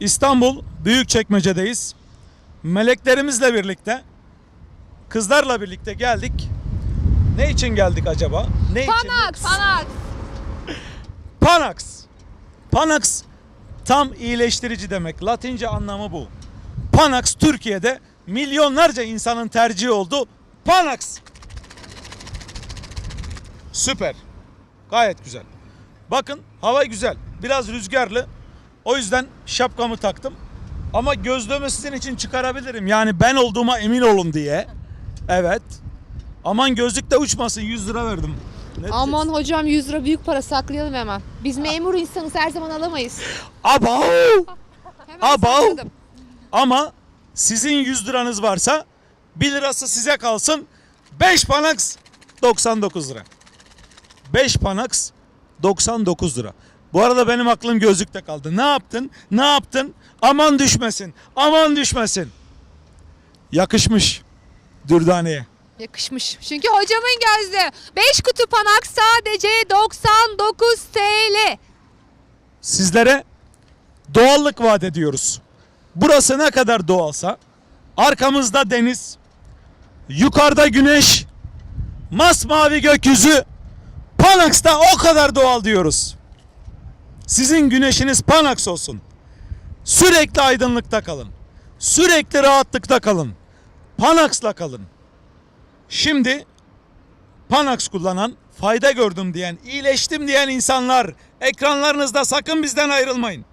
İstanbul Büyükçekmece'deyiz. Meleklerimizle birlikte, kızlarla birlikte geldik. Ne için geldik acaba? Ne için? Panax. Panax. Panax. Panax tam iyileştirici demek. Latince anlamı bu. Panax Türkiye'de milyonlarca insanın tercihi oldu. Panax. Süper. Gayet güzel. Bakın hava güzel. Biraz rüzgarlı. O yüzden şapkamı taktım. Ama gözlüğümü sizin için çıkarabilirim. Yani ben olduğuma emin olun diye. Evet. Aman gözlük de uçmasın 100 lira verdim. Ne Aman hocam 100 lira büyük para saklayalım hemen. Biz memur insanız her zaman alamayız. Abav. sakladım. Ama sizin 100 liranız varsa 1 lirası size kalsın. 5 Panax 99 lira. 5 Panax 99 lira. Bu arada benim aklım gözlükte kaldı. Ne yaptın? Ne yaptın? Aman düşmesin. Aman düşmesin. Yakışmış Dürdane'ye. Yakışmış. Çünkü hocamın gözlüğü. 5 kutu Panax sadece 99 TL. Sizlere doğallık vaat ediyoruz. Burası ne kadar doğalsa arkamızda deniz, yukarıda güneş, masmavi gökyüzü Panax'ta o kadar doğal diyoruz. Sizin güneşiniz Panax olsun. Sürekli aydınlıkta kalın. Sürekli rahatlıkta kalın. Panax'la kalın. Şimdi Panax kullanan, fayda gördüm diyen, iyileştim diyen insanlar ekranlarınızda sakın bizden ayrılmayın.